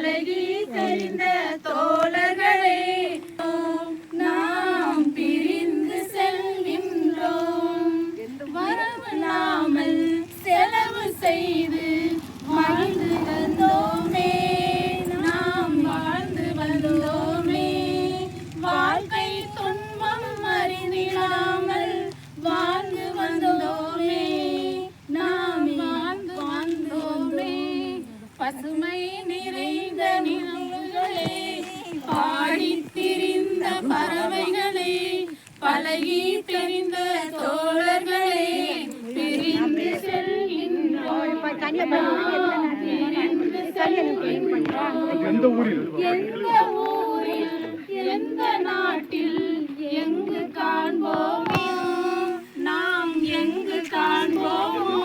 பழகி தெரிந்த பசுமை நிறைந்த நிலவுகளே பாடித் திரிந்த பறவைகளே பழகி தெரிந்த தோழர்களே பிரிந்து செல்கின்றோம். எந்த ஊரில்? எந்த நாட்டில்? எங்கு காண்போமோ? நாம் எங்கு காண்போமோ?